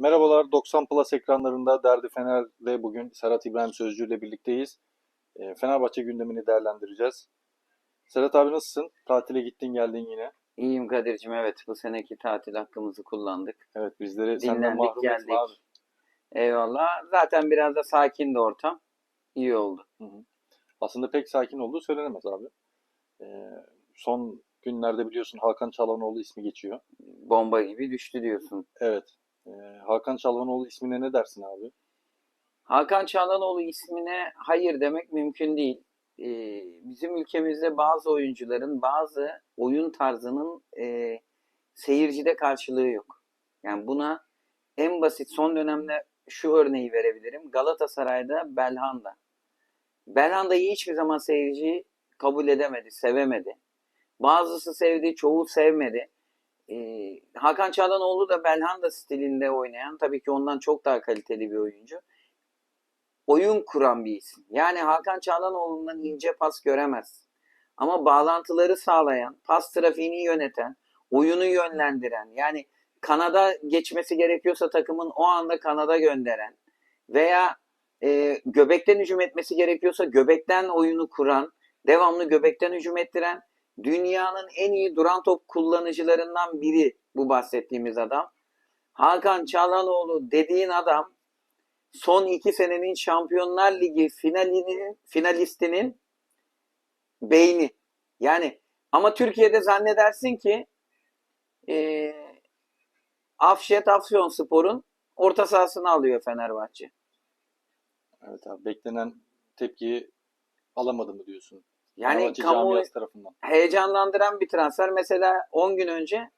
Merhabalar, 90 Plus ekranlarında Derdi Fener'de bugün Serhat İbrahim Sözcü ile birlikteyiz. Ee, Fenerbahçe gündemini değerlendireceğiz. Serhat abi nasılsın? Tatile gittin geldin yine. İyiyim Kadir'cim evet bu seneki tatil hakkımızı kullandık. Evet bizleri senden mahrum geldik. abi. Eyvallah. Zaten biraz da sakindi ortam. İyi oldu. Aslında pek sakin olduğu söylenemez abi. Ee, son günlerde biliyorsun Hakan Çalhanoğlu ismi geçiyor. Bomba gibi düştü diyorsun. Evet. Ee, Hakan Çalhanoğlu ismine ne dersin abi? Hakan Çalhanoğlu ismine hayır demek mümkün değil. Ee, bizim ülkemizde bazı oyuncuların bazı oyun tarzının e, seyircide karşılığı yok. Yani buna en basit son dönemde şu örneği verebilirim. Galatasaray'da Belhanda. Belhanda'yı hiçbir zaman seyirci kabul edemedi, sevemedi. Bazısı sevdi, çoğu sevmedi. Hakan Çalhanoğlu da Belhanda stilinde oynayan, tabii ki ondan çok daha kaliteli bir oyuncu. Oyun kuran bir isim. Yani Hakan Çalhanoğlu'ndan ince pas göremez. Ama bağlantıları sağlayan, pas trafiğini yöneten, oyunu yönlendiren, yani kanada geçmesi gerekiyorsa takımın o anda kanada gönderen veya e, göbekten hücum etmesi gerekiyorsa göbekten oyunu kuran, devamlı göbekten hücum ettiren, dünyanın en iyi duran top kullanıcılarından biri bu bahsettiğimiz adam. Hakan Çalhanoğlu dediğin adam son iki senenin Şampiyonlar Ligi finalinin finalistinin beyni. Yani ama Türkiye'de zannedersin ki e, Afşet Afyonspor'un orta sahasını alıyor Fenerbahçe. Evet abi beklenen tepkiyi alamadı mı diyorsun? Yani camiası tarafından. heyecanlandıran bir transfer. Mesela 10 gün önce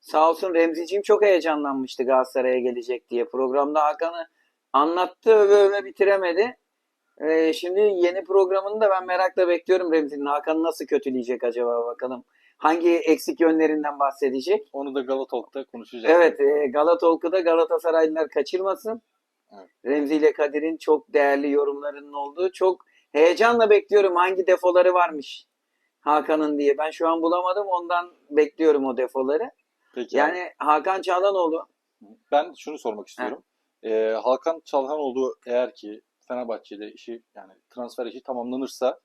sağ olsun Remziciğim çok heyecanlanmıştı Galatasaray'a gelecek diye. Programda Hakan'ı anlattı öve öve bitiremedi. Ee, şimdi yeni programını da ben merakla bekliyorum Remzi'nin. Hakan'ı nasıl kötüleyecek acaba bakalım. Hangi eksik yönlerinden bahsedecek? Onu da Galatalk'ta konuşacağız. Evet e, Galatolku'da Galatasaraylılar kaçırmasın. Evet. Remzi ile Kadir'in çok değerli yorumlarının olduğu çok heyecanla bekliyorum hangi defoları varmış Hakan'ın diye. Ben şu an bulamadım ondan bekliyorum o defoları. Peki abi. Yani Hakan Çağlanoğlu Ben şunu sormak istiyorum. Ee, Hakan Çalhanoğlu eğer ki Fenerbahçe'de işi yani transfer işi tamamlanırsa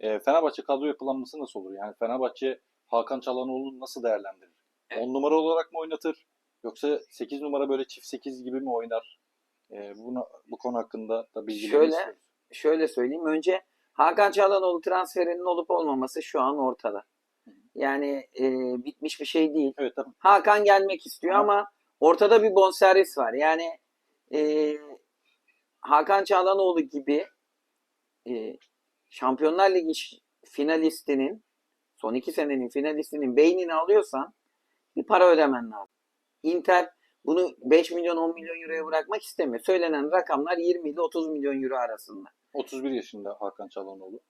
e, Fenerbahçe kadro yapılanması nasıl olur? Yani Fenerbahçe Hakan Çalhanoğlu'nu nasıl değerlendirir? Evet. 10 numara olarak mı oynatır? Yoksa 8 numara böyle çift 8 gibi mi oynar? E, bunu, bu konu hakkında da bilgileri Şöyle, istiyoruz. Şöyle söyleyeyim. Önce Hakan Çağlanoğlu transferinin olup olmaması şu an ortada. Yani e, bitmiş bir şey değil. Evet tabii. Hakan gelmek istiyor Hı. ama ortada bir bonservis var. Yani e, Hakan Çağlanoğlu gibi e, Şampiyonlar Ligi finalistinin son iki senenin finalistinin beynini alıyorsan bir para ödemen lazım. Inter bunu 5 milyon 10 milyon euroya bırakmak istemiyor. Söylenen rakamlar 20 ile 30 milyon euro arasında. 31 yaşında Hakan Çalhanoğlu.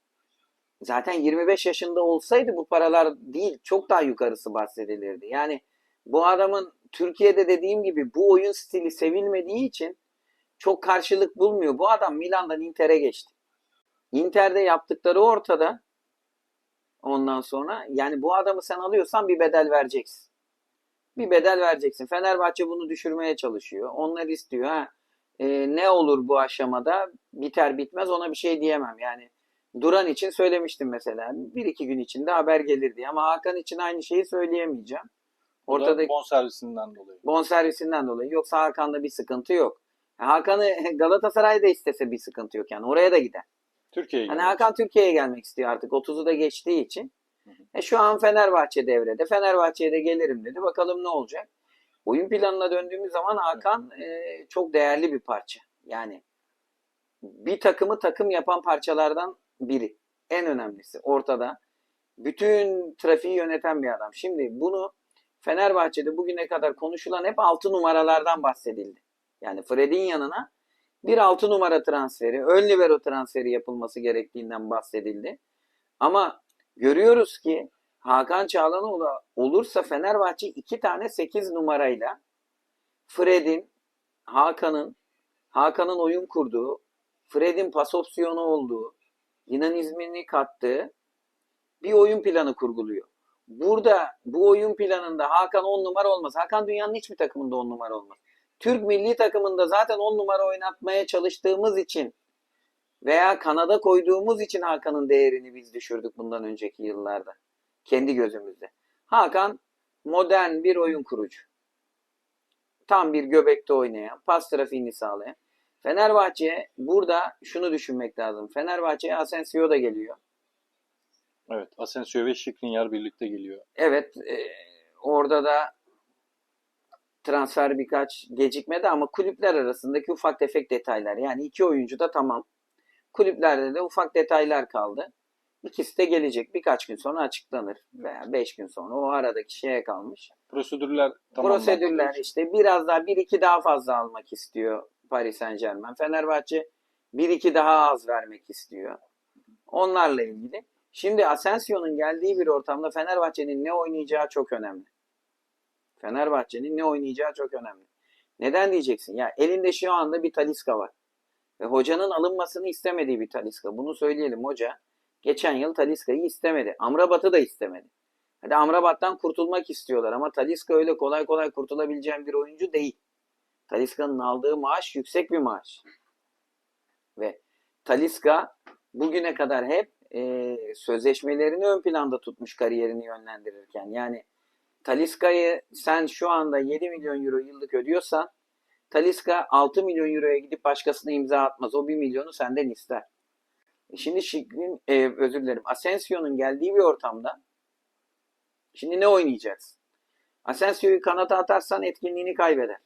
Zaten 25 yaşında olsaydı bu paralar değil çok daha yukarısı bahsedilirdi. Yani bu adamın Türkiye'de dediğim gibi bu oyun stili sevilmediği için çok karşılık bulmuyor. Bu adam Milan'dan Inter'e geçti. Inter'de yaptıkları ortada. Ondan sonra yani bu adamı sen alıyorsan bir bedel vereceksin. Bir bedel vereceksin. Fenerbahçe bunu düşürmeye çalışıyor. Onlar istiyor. Ha, e, ne olur bu aşamada biter bitmez ona bir şey diyemem. Yani Duran için söylemiştim mesela. Bir iki gün içinde haber gelir diye. Ama Hakan için aynı şeyi söyleyemeyeceğim. Ortada bonservisinden dolayı. bonservisinden dolayı. Yoksa Hakan'da bir sıkıntı yok. Hakan'ı Galatasaray'da istese bir sıkıntı yok. Yani oraya da gider. Türkiye'ye Hani Hakan Türkiye'ye gelmek istiyor artık. 30'u da geçtiği için. E şu an Fenerbahçe devrede. Fenerbahçe'ye de gelirim dedi. Bakalım ne olacak. Oyun planına döndüğümüz zaman Hakan e, çok değerli bir parça. Yani bir takımı takım yapan parçalardan biri. En önemlisi ortada. Bütün trafiği yöneten bir adam. Şimdi bunu Fenerbahçe'de bugüne kadar konuşulan hep 6 numaralardan bahsedildi. Yani Fred'in yanına bir 6 numara transferi, ön libero transferi yapılması gerektiğinden bahsedildi. Ama görüyoruz ki Hakan Çağlanoğlu olursa Fenerbahçe iki tane 8 numarayla Fred'in, Hakan'ın, Hakan'ın oyun kurduğu, Fred'in pas opsiyonu olduğu, dinamizmini kattığı bir oyun planı kurguluyor. Burada bu oyun planında Hakan 10 numara olmaz. Hakan dünyanın hiçbir takımında 10 numara olmaz. Türk milli takımında zaten 10 numara oynatmaya çalıştığımız için veya kanada koyduğumuz için Hakan'ın değerini biz düşürdük bundan önceki yıllarda. Kendi gözümüzde. Hakan modern bir oyun kurucu. Tam bir göbekte oynayan, pas trafiğini sağlayan. Fenerbahçe burada şunu düşünmek lazım. Fenerbahçe'ye Asensio da geliyor. Evet. Asensio ve Skriniar birlikte geliyor. Evet e, orada da transfer birkaç gecikmedi ama kulüpler arasındaki ufak tefek detaylar. Yani iki oyuncu da tamam. Kulüplerde de ufak detaylar kaldı. İkisi de gelecek. Birkaç gün sonra açıklanır. Veya beş gün sonra. O aradaki şeye kalmış. Prosedürler tamamlandı. Prosedürler işte biraz daha bir iki daha fazla almak istiyor Paris Saint Germain. Fenerbahçe bir iki daha az vermek istiyor. Onlarla ilgili. Şimdi Asensio'nun geldiği bir ortamda Fenerbahçe'nin ne oynayacağı çok önemli. Fenerbahçe'nin ne oynayacağı çok önemli. Neden diyeceksin? Ya elinde şu anda bir Taliska var. Ve hocanın alınmasını istemediği bir Taliska. Bunu söyleyelim hoca. Geçen yıl Taliska'yı istemedi. Amrabat'ı da istemedi. Hadi Amrabat'tan kurtulmak istiyorlar ama Taliska öyle kolay kolay kurtulabileceğim bir oyuncu değil. Taliska'nın aldığı maaş yüksek bir maaş. Ve Taliska bugüne kadar hep e, sözleşmelerini ön planda tutmuş kariyerini yönlendirirken. Yani Taliska'yı sen şu anda 7 milyon euro yıllık ödüyorsan Taliska 6 milyon euroya gidip başkasına imza atmaz. O 1 milyonu senden ister. E Şimdi Şikrin, e, özür dilerim Asensio'nun geldiği bir ortamda şimdi ne oynayacaksın? Asensio'yu kanata atarsan etkinliğini kaybeder.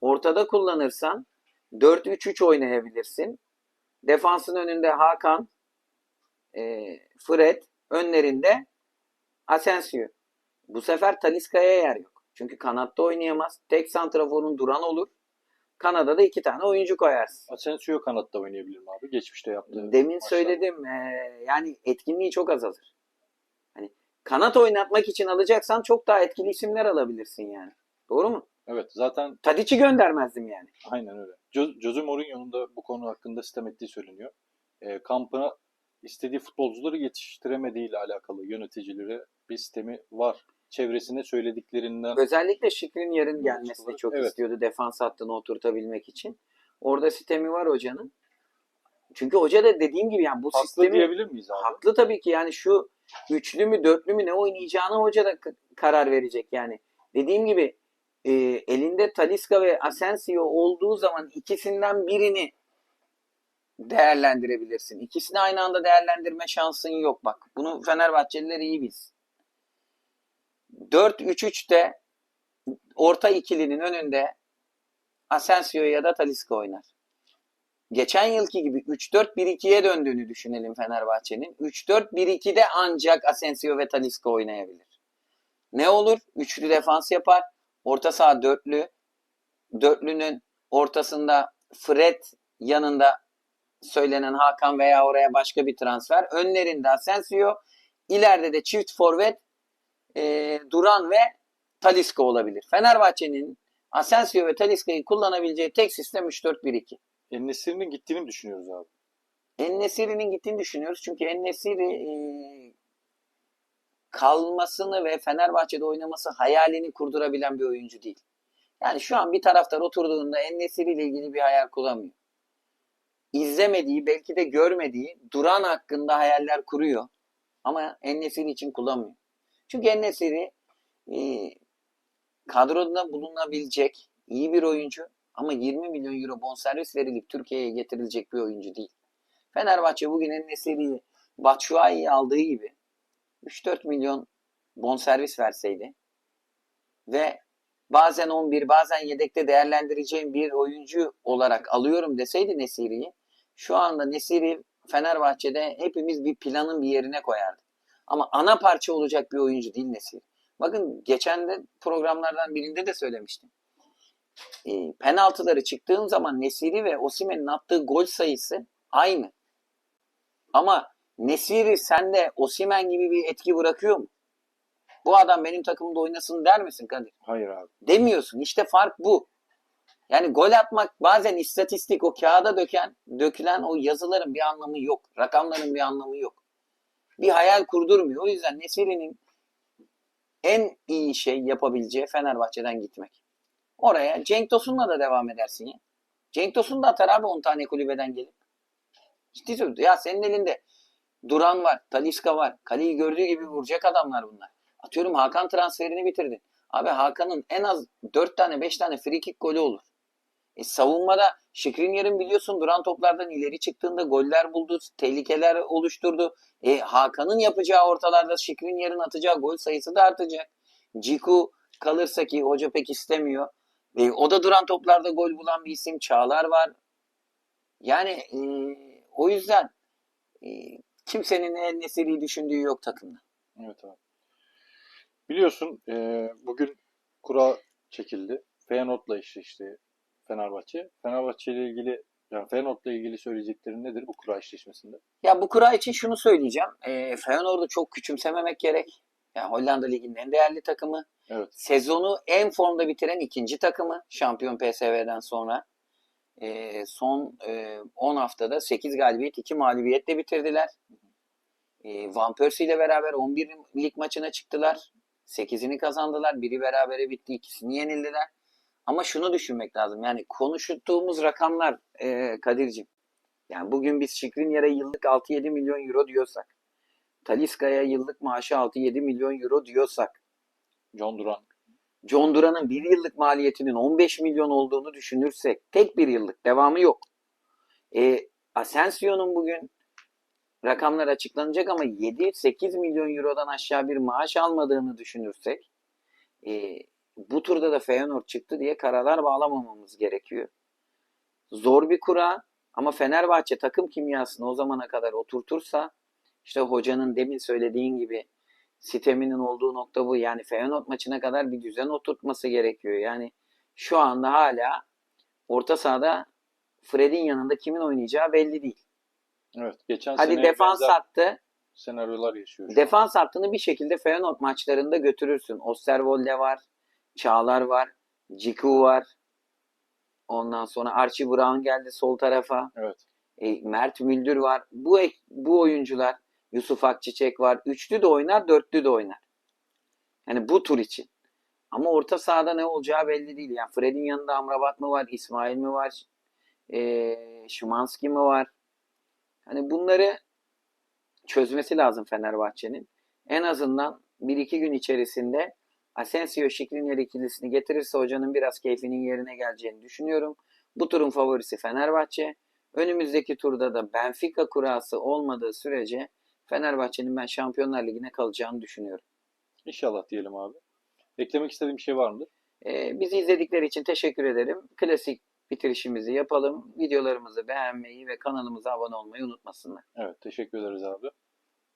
Ortada kullanırsan 4-3-3 oynayabilirsin. Defansın önünde Hakan, e, Fred, önlerinde Asensio. Bu sefer Taliska'ya yer yok. Çünkü kanatta oynayamaz. Tek santraforun duran olur. Kanada da iki tane oyuncu koyarsın. Asensio kanatta oynayabilir mi abi? Geçmişte yaptığı Demin maçlarda. söyledim e, yani etkinliği çok azalır. Hani kanat oynatmak için alacaksan çok daha etkili isimler alabilirsin yani. Doğru mu? Evet zaten Tadic'i göndermezdim yani. aynen öyle. Jo- Jose Mourinho'nun da bu konu hakkında sitem ettiği söyleniyor. E, kampına istediği futbolcuları yetiştiremediğiyle alakalı yöneticileri bir sistemi var. Çevresine söylediklerinden Özellikle Şikrin yarın gelmesini çok evet. istiyordu defans hattını oturtabilmek için. Orada sistemi var hocanın. Çünkü hoca da dediğim gibi yani bu haklı sistemi diyebilir miyiz abi? haklı tabii ki yani şu üçlü mü dörtlü mü ne oynayacağını hoca da karar verecek yani. Dediğim gibi e, elinde Talisca ve Asensio olduğu zaman ikisinden birini değerlendirebilirsin. İkisini aynı anda değerlendirme şansın yok bak. Bunu Fenerbahçeliler iyi bilsin. 4-3-3'te orta ikilinin önünde Asensio ya da Talisca oynar. Geçen yılki gibi 3-4-1-2'ye döndüğünü düşünelim Fenerbahçe'nin. 3-4-1-2'de ancak Asensio ve Talisca oynayabilir. Ne olur? Üçlü defans yapar. Orta saha dörtlü. Dörtlünün ortasında Fred yanında söylenen Hakan veya oraya başka bir transfer. Önlerinde Asensio. ileride de çift forvet e, Duran ve Talisca olabilir. Fenerbahçe'nin Asensio ve Talisca'yı kullanabileceği tek sistem 3-4-1-2. Enesiri'nin gittiğini düşünüyoruz abi? Ennesiri'nin gittiğini düşünüyoruz. Çünkü Ennesiri e, kalmasını ve Fenerbahçe'de oynaması hayalini kurdurabilen bir oyuncu değil. Yani şu an bir taraftar oturduğunda Ennesiri ile ilgili bir hayal kuramıyor. İzlemediği, belki de görmediği Duran hakkında hayaller kuruyor. Ama Ennesiri için kullanmıyor. Çünkü Ennesiri e, kadroda bulunabilecek iyi bir oyuncu ama 20 milyon euro bonservis verilip Türkiye'ye getirilecek bir oyuncu değil. Fenerbahçe bugün Ennesiri'yi Batshuayi'yi aldığı gibi 3-4 milyon bonservis verseydi ve bazen 11 bazen yedekte değerlendireceğim bir oyuncu olarak alıyorum deseydi Nesiri'yi şu anda Nesiri Fenerbahçe'de hepimiz bir planın bir yerine koyardık. Ama ana parça olacak bir oyuncu değil Nesiri. Bakın geçen de programlardan birinde de söylemiştim. E, penaltıları çıktığım zaman Nesiri ve Osimhen'in attığı gol sayısı aynı. Ama Nesiri sende Osimhen gibi bir etki bırakıyor mu? Bu adam benim takımda oynasın der misin Kadir? Hayır abi. Demiyorsun. İşte fark bu. Yani gol atmak bazen istatistik o kağıda döken, dökülen o yazıların bir anlamı yok. Rakamların bir anlamı yok. Bir hayal kurdurmuyor. O yüzden Nesiri'nin en iyi şey yapabileceği Fenerbahçe'den gitmek. Oraya Cenk Tosun'la da devam edersin ya. Cenk Tosun da atar abi 10 tane kulübeden gelip. Ciddi söylüyorum. Ya senin elinde Duran var, Taliska var. Kaleyi gördüğü gibi vuracak adamlar bunlar. Atıyorum Hakan transferini bitirdin. Abi Hakan'ın en az 4 tane 5 tane free golü olur. E, savunmada Şikrinyar'ın biliyorsun duran toplardan ileri çıktığında goller buldu, tehlikeler oluşturdu. E, Hakan'ın yapacağı ortalarda Şikrinyar'ın atacağı gol sayısı da artacak. Ciku kalırsa ki hoca pek istemiyor. E, o da duran toplarda gol bulan bir isim. Çağlar var. Yani e, o yüzden e, kimsenin en nesili düşündüğü yok takımda. Evet abi. Biliyorsun e, bugün kura çekildi. Feyenoord'la eşleşti Fenerbahçe. Fenerbahçe ile ilgili yani Feyenoord'la ilgili söyleyeceklerin nedir bu kura eşleşmesinde? Ya bu kura için şunu söyleyeceğim. E, Feyenoord'u çok küçümsememek gerek. Yani Hollanda Ligi'nin en değerli takımı. Evet. Sezonu en formda bitiren ikinci takımı. Şampiyon PSV'den sonra. E, son e, 10 haftada 8 galibiyet 2 mağlubiyetle bitirdiler. E, Van Persie ile beraber 11 lig maçına çıktılar. 8'ini kazandılar. Biri berabere bitti. ikisini yenildiler. Ama şunu düşünmek lazım. Yani konuştuğumuz rakamlar e, Kadir'cim. Yani bugün biz Şikrinyar'a yıllık 6-7 milyon euro diyorsak, Taliska'ya yıllık maaşı 6-7 milyon euro diyorsak, John Duran. John Duran'ın bir yıllık maliyetinin 15 milyon olduğunu düşünürsek, tek bir yıllık, devamı yok. E, Asensio'nun bugün rakamlar açıklanacak ama 7-8 milyon eurodan aşağı bir maaş almadığını düşünürsek, e, bu turda da Feyenoord çıktı diye karalar bağlamamamız gerekiyor. Zor bir kura ama Fenerbahçe takım kimyasını o zamana kadar oturtursa işte hocanın demin söylediğin gibi siteminin olduğu nokta bu. Yani Feyenoord maçına kadar bir düzen oturtması gerekiyor. Yani şu anda hala orta sahada Fred'in yanında kimin oynayacağı belli değil. Evet. Geçen Hadi defans attı. senaryolar yaşıyor. Defans hattını bir şekilde Feyenoord maçlarında götürürsün. Osterwolde var, Çağlar var, Ciku var. Ondan sonra Archie Brown geldi sol tarafa. Evet. E, Mert Müldür var. Bu bu oyuncular Yusuf Akçiçek var. Üçlü de oynar, dörtlü de oynar. Yani bu tur için. Ama orta sahada ne olacağı belli değil. Yani Fred'in yanında Amrabat mı var, İsmail mi var, e, Şimanski mi var? Hani bunları çözmesi lazım Fenerbahçe'nin. En azından 1-2 gün içerisinde Asensio Şikrinyar ikilisini getirirse hocanın biraz keyfinin yerine geleceğini düşünüyorum. Bu turun favorisi Fenerbahçe. Önümüzdeki turda da Benfica kurası olmadığı sürece Fenerbahçe'nin ben Şampiyonlar Ligi'ne kalacağını düşünüyorum. İnşallah diyelim abi. Eklemek istediğim bir şey var mıdır? Ee, bizi izledikleri için teşekkür ederim. Klasik bitirişimizi yapalım. Videolarımızı beğenmeyi ve kanalımıza abone olmayı unutmasınlar. Evet. Teşekkür ederiz abi.